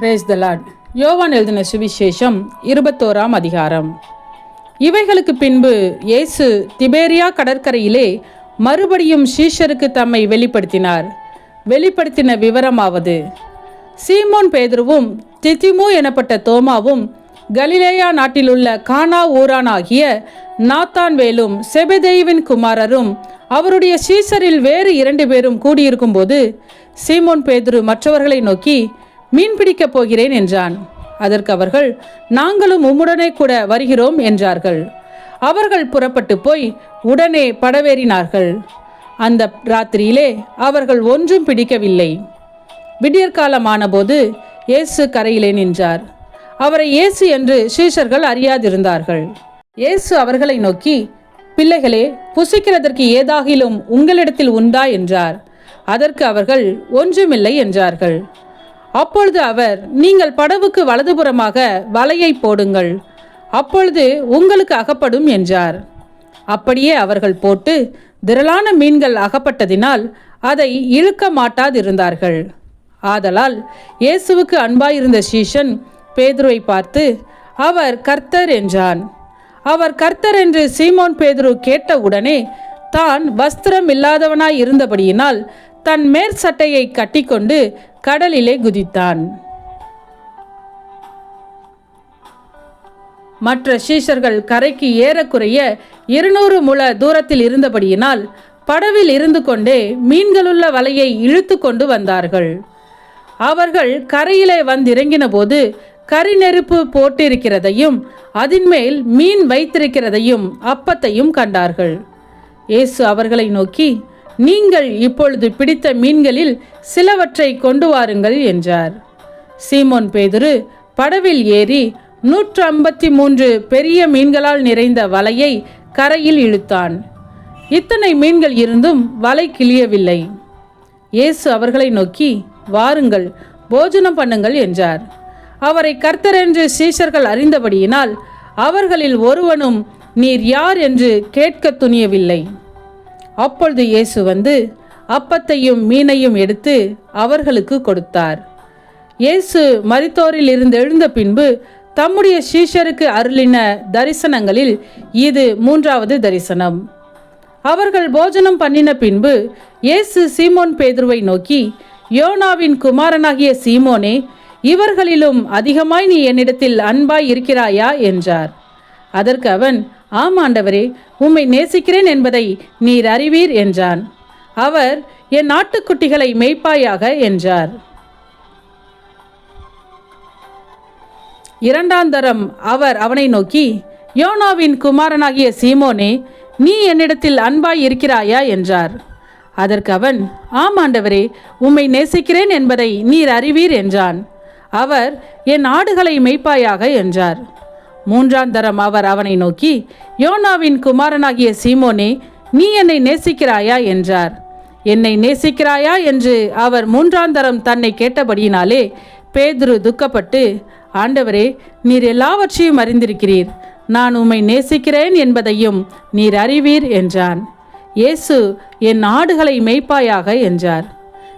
Brace த Lord யோவான் எழுதின சுவிசேஷம் இருபத்தோராம் அதிகாரம். இவைகளுக்கு பின்பு இயேசு திபேரியா கடற்கரையிலே மறுபடியும் ஷீஷருக்கு தம்மை வெளிப்படுத்தினார். வெளிப்படுத்தின விவரமாவது சீமோன் பேதுருவும் திதிமு எனப்பட்ட தோமாவும் கலிலேயா நாட்டிலுள்ள கானா ஊரானாகிய நாத்தான்வேலும் செபெதேயுவின் குமாரரும் அவருடைய சீசரில் வேறு இரண்டு பேரும் கூடியிருக்கும்போது சீமோன் பேதுரு மற்றவர்களை நோக்கி மீன் பிடிக்கப் போகிறேன் என்றான். அதற்கு அவர்கள் நாங்களும் உம்முடனே கூட வருகிறோம் என்றார்கள். அவர்கள் புறப்பட்டு போய் உடனே படவேறினார்கள். அந்த ராத்திரியிலே அவர்கள் ஒன்றும் பிடிக்கவில்லை. விடியற்காலமானபோது இயேசு கரையிலே நின்றார். அவரை இயேசு என்று சீஷர்கள் அறியாதிருந்தார்கள். இயேசு அவர்களை நோக்கி பிள்ளைகளே புசிக்கிறதற்கு ஏதாகிலும் உங்களிடத்தில் உண்டா? என்றார். அதற்கு அவர்கள் ஒன்றுமில்லை என்றார்கள். அப்பொழுது அவர் நீங்கள் படவுக்கு வலதுபுறமாக வலையை போடுங்கள். அப்பொழுது உங்களுக்கு அகப்படும் என்றார். அப்படியே அவர்கள் போட்டு திரளான மீன்கள் அகப்பட்டதினால் அதை இழுக்க மாட்டாதிருந்தார்கள். ஆதலால் இயேசுவுக்கு அன்பாயிருந்த சீஷன் பேதுருவை பார்த்து அவர் கர்த்தர் என்றான். அவர் கர்த்தர் என்று சீமோன் பேதுரு கேட்டவுடனே தான் வஸ்திரம் இல்லாதவனாய் இருந்தபடியினால் தன் மேற்சட்டையை கட்டிக்கொண்டு கடலிலே குதித்தான். மற்ற சீஷர்கள் கரைக்கு ஏறக்குறைய இருநூறு முழ தூரத்தில் இருந்தபடியினால் படவில் இருந்து கொண்டே மீன்களுள்ள வலையை இழுத்து கொண்டு வந்தார்கள். அவர்கள் கரையிலே வந்திறங்கின போது கரி நெருப்பு போட்டிருக்கிறதையும் அதின்மேல் மீன் வைத்திருக்கிறதையும் அப்பத்தையும் கண்டார்கள். இயேசு அவர்களை நோக்கி நீங்கள் இப்பொழுது பிடித்த மீன்களில் சிலவற்றை கொண்டு வாருங்கள் என்றார். சீமோன் பேதுரு படவில் ஏறி நூற்று ஐம்பத்தி மூன்று பெரிய மீன்களால் நிறைந்த வலையை கரையில் இழுத்தான். இத்தனை மீன்கள் இருந்தும் வலை கிளியவில்லை. இயேசு அவர்களை நோக்கி வாருங்கள் போஜனம் பண்ணுங்கள் என்றார். அவரை கர்த்தர் என்று சீஷர்கள் அறிந்தபடியினால் அவர்களில் ஒருவனும் நீர் யார்? என்று கேட்க துணியவில்லை. அப்பொழுது இயேசு வந்து அப்பத்தையும் மீனையும் எடுத்து அவர்களுக்கு கொடுத்தார். இயேசு மரித்தோரில் இருந்து எழுந்த பின்பு தம்முடைய சீஷருக்கு அருளின தரிசனங்களில் இது மூன்றாவது தரிசனம். அவர்கள் போஜனம் பண்ணின பின்பு இயேசு சீமோன் பேதுருவை நோக்கி யோனாவின் குமாரனாகிய சீமோனே இவர்களிலும் அதிகமாய் நீ என்னிடத்தில் அன்பாய் இருக்கிறாயா? என்றார். அதற்கு அவன் ஆம் ஆண்டவரே உம்மை நேசிக்கிறேன் என்பதை நீர் அறிவீர் என்றான். அவர் என் நாட்டுக்குட்டிகளை மெய்ப்பாயாக என்றார். இரண்டாந்தரம் அவர் அவனை நோக்கி யோனாவின் குமாரனாகிய சீமோனே நீ என்னிடத்தில் அன்பாய் இருக்கிறாயா? என்றார். அதற்கு அவன் ஆமாண்டவரே உம்மை நேசிக்கிறேன் என்பதை நீர் அறிவீர் என்றான். அவர் என் ஆடுகளை மெய்ப்பாயாக என்றார். மூன்றாம் தரம் அவர் அவனை நோக்கி யோனாவின் குமாரனாகிய சீமோனே நீ என்னை நேசிக்கிறாயா என்றார். என்னை நேசிக்கிறாயா என்று அவர் மூன்றாம் தரம் தன்னை கேட்டபடியினாலே பேதுரு துக்கப்பட்டு ஆண்டவரே நீர் எல்லாவற்றையும் அறிந்திருக்கிறீர். நான் உம்மை நேசிக்கிறேன் என்பதையும் நீர் அறிவீர் என்றான். இயேசு என் ஆடுகளை மெய்ப்பாயாக என்றார்.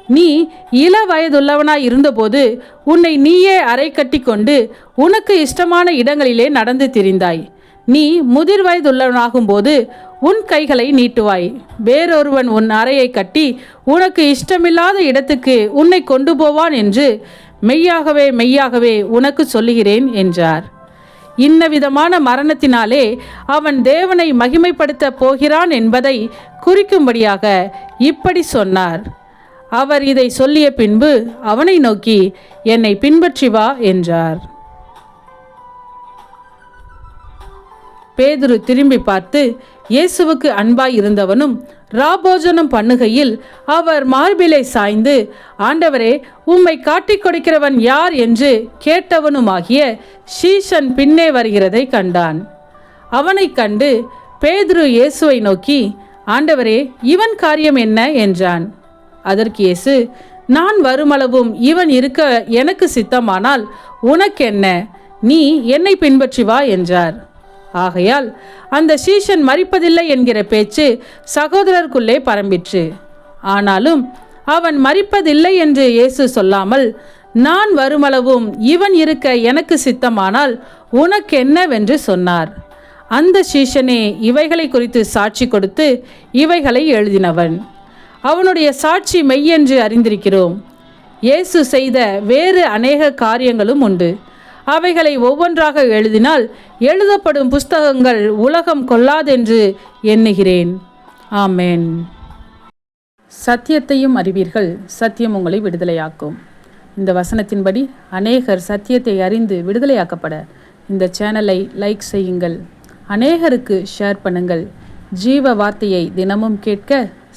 நீ இள வயதுள்ளவனாய் இருந்தபோது உன்னை நீயே அறை கட்டி கொண்டு உனக்கு இஷ்டமான இடங்களிலே நடந்து திரிந்தாய். நீ முதிர் வயதுள்ளவனாகும்போது உன் கைகளை நீட்டுவாய். வேறொருவன் உன் அறையை கட்டி உனக்கு இஷ்டமில்லாத இடத்துக்கு உன்னை கொண்டு போவான் என்று மெய்யாகவே மெய்யாகவே உனக்கு சொல்லுகிறேன் என்றார். இன்ன விதமான மரணத்தினாலே அவன் தேவனை மகிமைப்படுத்தப் போகிறான் என்பதை குறிக்கும்படியாக இப்படி சொன்னார். அவர் இதை சொல்லிய பின்பு அவனை நோக்கி என்னை பின்பற்றி வா என்றார். பேதுரு திரும்பி பார்த்து இயேசுவுக்கு அன்பாய் இருந்தவனும் ராபோஜனம் பண்ணுகையில் அவர் மார்பிலை சாய்ந்து ஆண்டவரே உம்மை காட்டிக் கொடுக்கிறவன் யார் என்று கேட்டவனுமாகிய ஷீஷன் பின்னே வருகிறதை கண்டான். அவனைக் கண்டு பேதுரு இயேசுவை நோக்கி ஆண்டவரே இவன் காரியம் என்ன? என்றான். அதற்கு இயேசு நான் வருமளவும் இவன் இருக்க எனக்கு சித்தமானால் உனக்கென்ன? நீ என்னை பின்பற்றி வா என்றார். ஆகையால் அந்த சீஷன் மறிப்பதில்லை என்கிற பேச்சு சகோதரருக்குள்ளே பரம்பிற்று. ஆனாலும் அவன் மறிப்பதில்லை என்று இயேசு சொல்லாமல் நான் வருமளவும் இவன் இருக்க எனக்கு சித்தமானால் உனக்கென்னவென்று சொன்னார். அந்த சீஷனே இவைகளை குறித்து சாட்சி கொடுத்து இவைகளை எழுதினவன். அவனுடைய சாட்சி மெய்யென்று அறிந்திருக்கிறோம். இயேசு செய்த வேறு அநேக காரியங்களும் உண்டு. அவைகளை ஒவ்வொன்றாக எழுதினால் எழுதப்படும் புஸ்தகங்கள் உலகம் கொள்ளாதென்று எண்ணுகிறேன். ஆமென். சத்தியத்தையும் அறிவீர்கள் சத்தியம் உங்களை விடுதலையாக்கும். இந்த வசனத்தின்படி அநேகர் சத்தியத்தை அறிந்து விடுதலையாக்கப்பட. இந்த சேனலை லைக் செய்யுங்கள் அநேகருக்கு ஷேர் பண்ணுங்கள். ஜீவ வார்த்தையை தினமும் கேட்க